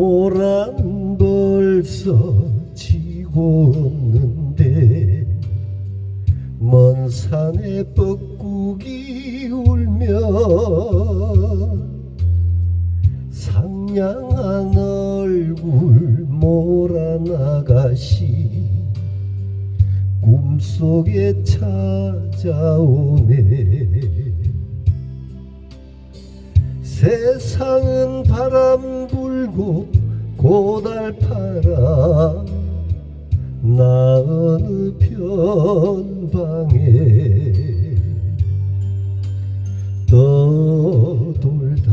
모란 벌써 지고 없는데 먼 산에 뻐꾸기 울며 상냥한 얼굴 모란 아가씨 꿈속에 찾아오네 세상은 바람 불고 고달파라. 나 어느 편방에 떠돌다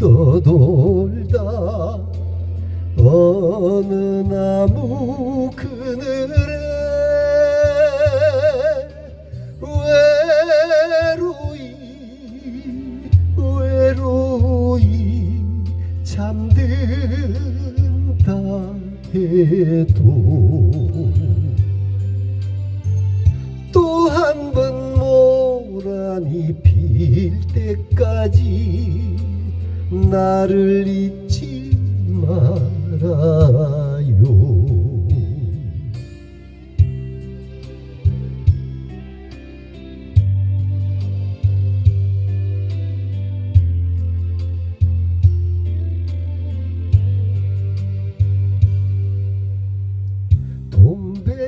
떠돌 잠든다 해도 또 한 번 모란이 필 때까지 나를 잊지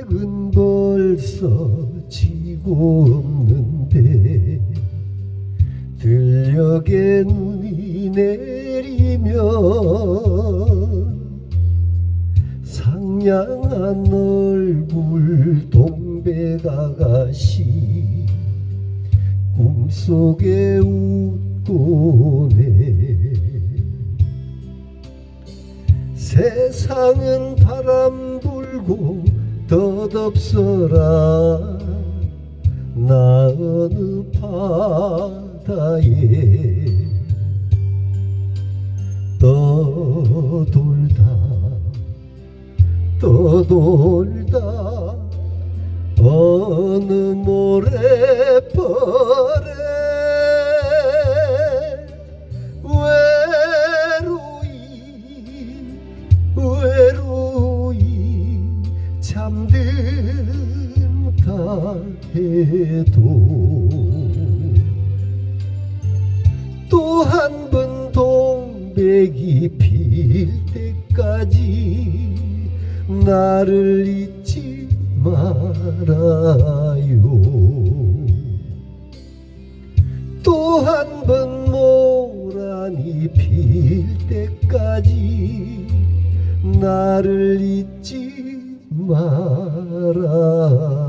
동백은 벌써 지고 없는데 들녘에 눈이 내리면 상냥한 얼굴 동백아가씨 꿈속에 웃고네. 세상은 바람 불고 덧없어라. 나 어느 바다에 떠돌다 떠돌다. 어느 모래벌 해도 또 한 번 동백이 필 때까지 나를 잊지 말아요. 또 한 번 모란이 필 때까지 나를 잊지 말아요